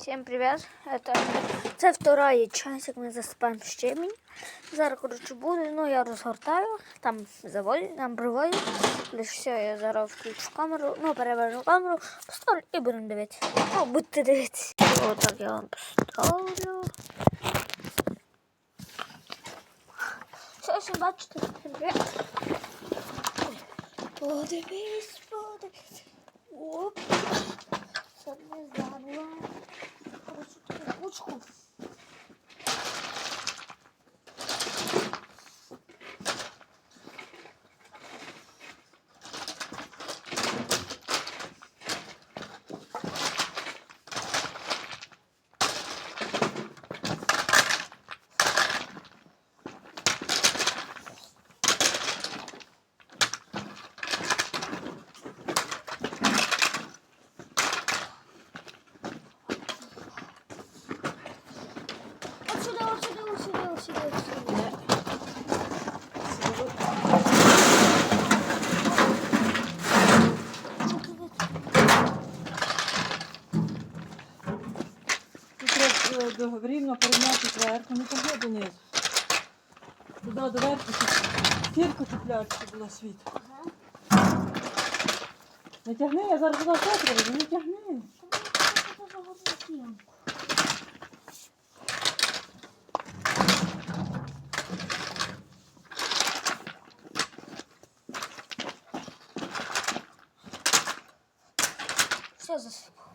Всем привет! Это, це вторая часть, як ми засипаємо щебінь. Зараз, коротше, буде, ну я розгортаю, там заводять, там приводять. Лише все, я зараз включу камеру, ну переверну камеру, поставлю і будемо дивитися. Ну, будьте дивитися. Отак я вам поставлю. Все, всім бачите, привіт. Подивись, подивись. Оп. Oh. До- рівно порівняти зверху, не тягни донизу. Туди до верху, щоб стірку чіпляти, щоб було світло. Не тягни, я зараз туди приведу, не тягни. Все засипав.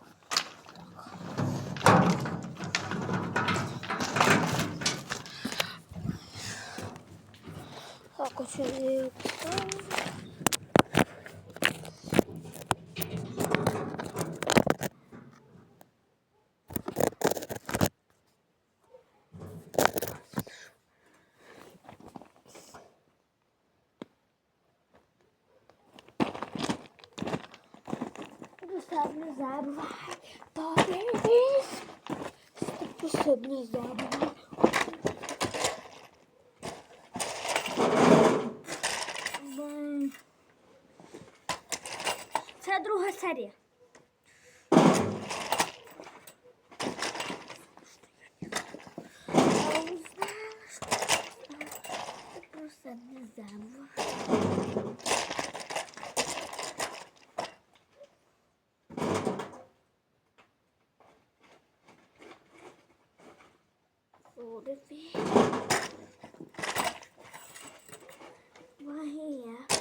Deixa eu ver Gustavo Zabo vai. Tô feliz. Gustavo Zabo vai. Це друга серія. Просто не забувай. Подивись. Магія.